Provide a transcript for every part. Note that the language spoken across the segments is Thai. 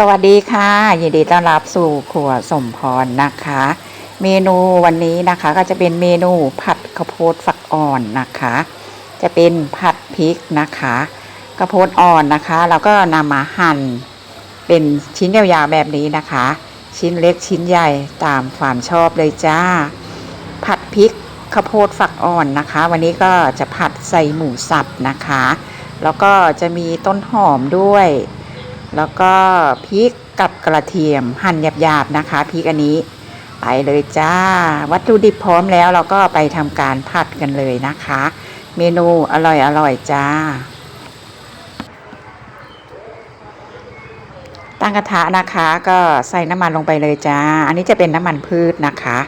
สวัสดีค่ะยินดีต้อนรับสู่ครัวสมพรนะคะ เมนูวันนี้นะคะก็จะเป็นเมนูผัดข้าวโพดฝักอ่อนนะคะ จะเป็นผัดพริกนะคะข้าวโพดอ่อนนะคะแล้วก็นำมาหั่นเป็นชิ้นยาวๆแบบนี้นะคะ ชิ้นเล็กชิ้นใหญ่ตามความชอบเลยจ้า ผัดพริกข้าวโพดฝักอ่อนนะคะ วันนี้ก็จะผัดใส่หมูสับนะคะ แล้วก็จะมีต้นหอมด้วย แล้วก็พริกกับกระเทียมหั่นหยาบๆนะคะพริกอันนี้ ไปเลยจ้า วัตถุดิบพร้อมแล้วเราก็ไปทำการผัดกันเลยนะคะ เมนูอร่อยๆจ้า ตั้งกระทะนะคะก็ใส่น้ำมันลงไปเลยจ้า อันนี้จะเป็นน้ำมันพืชนะคะ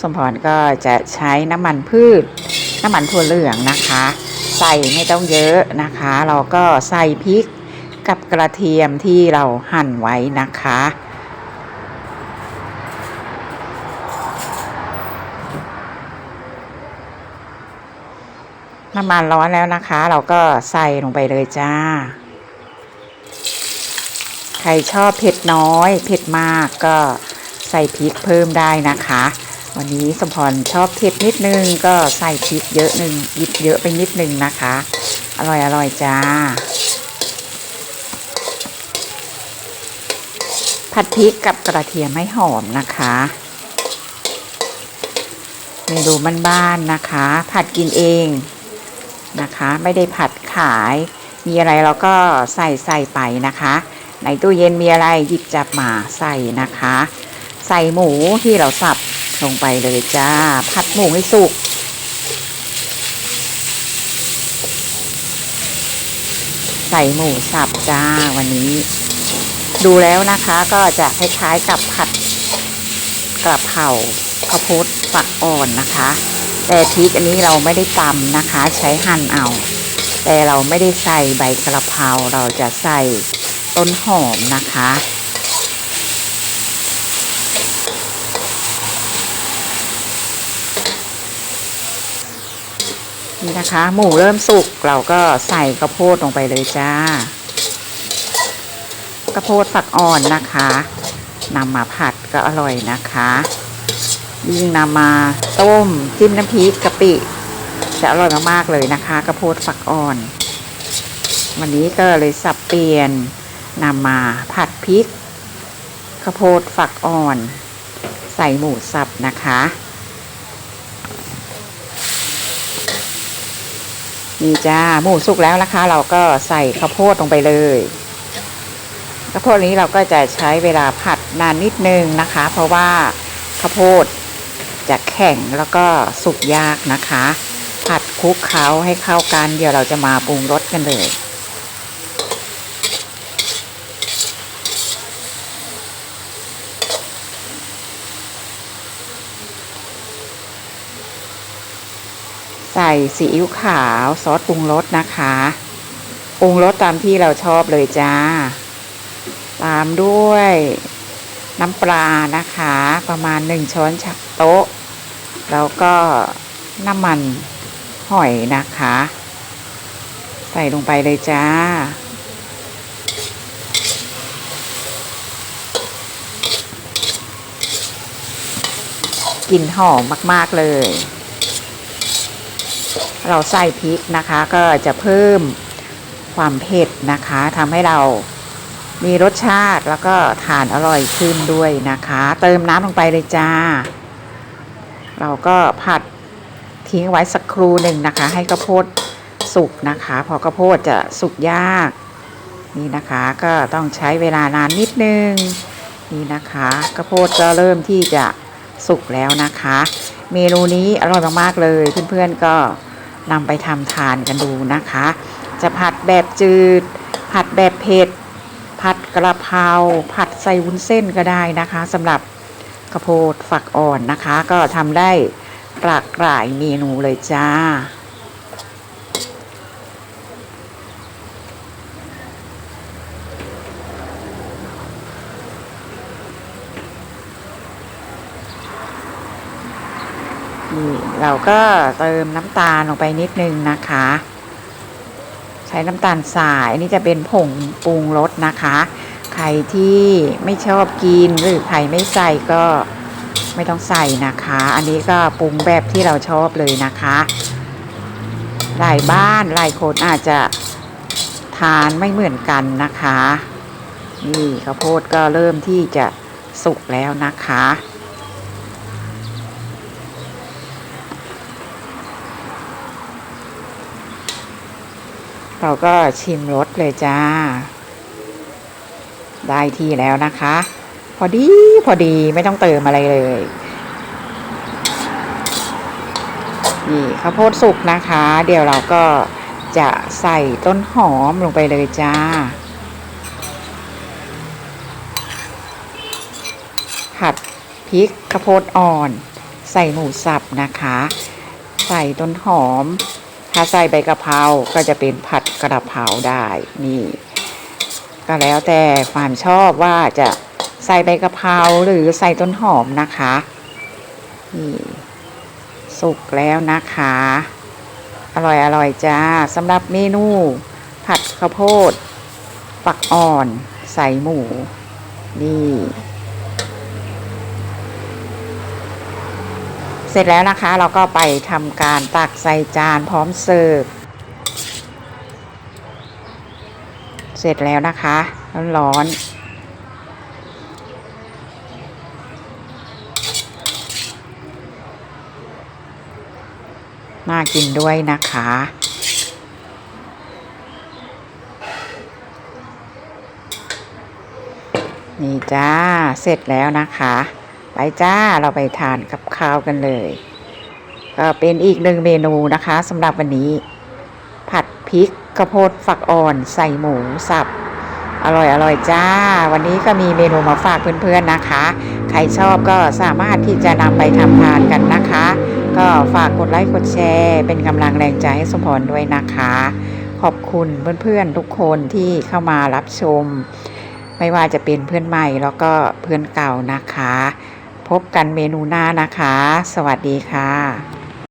สมพรก็จะใช้น้ำมันพืช น้ำมันถั่วเหลืองนะคะ ใส่ไม่ต้องเยอะนะคะ เราก็ใส่พริก กับกระเทียมที่เราหั่นไว้นะคะ น้ำมันร้อนแล้วนะคะ เราก็ใส่ลงไปเลยจ้า ใครชอบเผ็ดน้อย เผ็ดมากก็ใส่พริกเพิ่มได้นะคะ วันนี้สมพรชอบเผ็ดนิดนึงก็ใส่พริกเยอะหนึ่งหยิบเยอะไปนิดนึงนะคะ อร่อยอร่อยจ้า ผัดพริกกับกระเทียมให้หอมนะคะ เมนูบ้านๆนะคะ ผัดกินเองนะคะ ไม่ได้ผัดขาย มีอะไรเราก็ใส่ใส่ไปนะคะ ในตู้เย็นมีอะไรหยิบจับมาใส่นะคะ ใส่หมูที่เราสับลงไปเลยจ้า ผัดหมูให้สุกใส่หมูสับจ้าวันนี้ ดูแล้วนะคะก็จะคล้ายๆกับผัดกระเพราข้าวโพดฝักอ่อนนะคะ แต่พริกอันนี้เราไม่ได้ตำนะคะ ใช้หั่นเอา แต่เราไม่ได้ใส่ใบกระเพราเราจะใส่ต้นหอมนะคะนี่นะคะ หมูเริ่มสุกเราก็ใส่ข้าวโพดลงไปเลยจ้า ข้าวโพดฝักอ่อนนะคะนำมาผัดก็อร่อยนะคะ ยิ่งนำมาต้มจิ้มน้ำพริกกะปิ จะอร่อยมากๆเลยนะคะข้าวโพดฝักอ่อน วันนี้ก็เลยสับเปลี่ยนนำมาผัดพริกข้าวโพดฝักอ่อน ใส่หมูสับนะคะนี่จ้าหมูสุกแล้วนะคะ เราก็ใส่ข้าวโพดลงไปเลย ข้าวโพดนี้เราก็จะใช้เวลาผัดนานนิดนึงนะคะ เพราะว่าข้าวโพดจะแข็งแล้วก็สุกยากนะคะ ผัดคลุกเคล้าให้เข้ากัน เดี๋ยวเราจะมาปรุงรสกันเลยใส่ซีอิ๊วขาวซอสปรุงรสนะคะ ปรุงรสตามที่เราชอบเลยจ้า ตามด้วยน้ำปลานะคะประมาณหนึ่งช้อนชักโต๊ะ แล้วก็น้ำมันหอยนะคะ ใส่ลงไปเลยจ้า กลิ่นหอมมาก ๆ เลย เราใส่พริกนะคะก็จะเพิ่มความเผ็ดนะคะทำให้เรา มีรสชาติแล้วก็ทานอร่อยขึ้นด้วยนะคะ เติมน้ำลงไปเลยจ้า เราก็ผัดทิ้งไว้สักครู่หนึ่งนะคะ ให้ข้าวโพดสุกนะคะ พอข้าวโพดจะสุกยาก นี่นะคะก็ต้องใช้เวลานานนิดนึง นี่นะคะข้าวโพดก็เริ่มที่จะสุกแล้วนะคะ เมนูนี้อร่อยมากๆเลย เพื่อนๆก็นำไปทำทานกันดูนะคะ จะผัดแบบจืด ผัดแบบเผ็ด ผัดกระเพราผัดใส่วุ้นเส้นก็ได้นะคะสำหรับข้าวโพดฝักอ่อนนะคะ ก็ทำได้หลากหลายเมนูเลยจ้า นี่เราก็เติมน้ำตาลลงไปนิดนึงนะคะ ใช้น้ำตาลสายอันนี่จะเป็นผงปรุงรสนะคะ ใครที่ไม่ชอบกินหรือใครไม่ใส่ก็ไม่ต้องใส่นะคะ อันนี้ก็ปรุงแบบที่เราชอบเลยนะคะ หลายบ้านหลายคนอาจจะทานไม่เหมือนกันนะคะ นี่ข้าวโพดก็เริ่มที่จะสุกแล้วนะคะ เราก็ชิมรสเลยจ้า ได้ที่แล้วนะคะ พอดีพอดีไม่ต้องเติมอะไรเลยนี่ข้าวโพดสุกนะคะ เดี๋ยวเราก็จะใส่ต้นหอมลงไปเลยจ้า ผัดพริกข้าวโพดอ่อน ใส่หมูสับนะคะ ใส่ต้นหอม ถ้าใส่ใบกะเพราก็จะเป็นผัดกระเพราได้นี่ ก็แล้วแต่ความชอบว่าจะใส่ใบกะเพราหรือใส่ต้นหอมนะคะนี่สุกแล้วนะคะ อร่อยอร่อยจ้าสำหรับเมนู ผัดข้าวโพดฝักอ่อน ใส่หมู นี่ เสร็จแล้วนะคะเราก็ไปทำการตักใส่จานพร้อมเสิร์ฟ เสร็จแล้วนะคะร้อนๆน่ากินด้วยนะคะ นี่จ้า เสร็จแล้วนะคะ ไปจ้าเราไปทานกับข้าวกันเลย ก็เป็นอีกหนึ่งเมนูนะคะสำหรับวันนี้ ผัดพริกข้าวโพดฝักอ่อนใส่หมูสับ อร่อยอร่อยจ้า วันนี้ก็มีเมนูมาฝากเพื่อนๆนะคะ ใครชอบก็สามารถที่จะนำไปทำทานกันนะคะ ก็ฝากกดไลค์กดแชร์ เป็นกำลังแรงใจให้สมพรด้วยนะคะ ขอบคุณเพื่อนๆทุกคนที่เข้ามารับชม ไม่ว่าจะเป็นเพื่อนใหม่แล้วก็เพื่อนเก่านะคะ พบกันเมนูหน้านะคะ สวัสดีค่ะ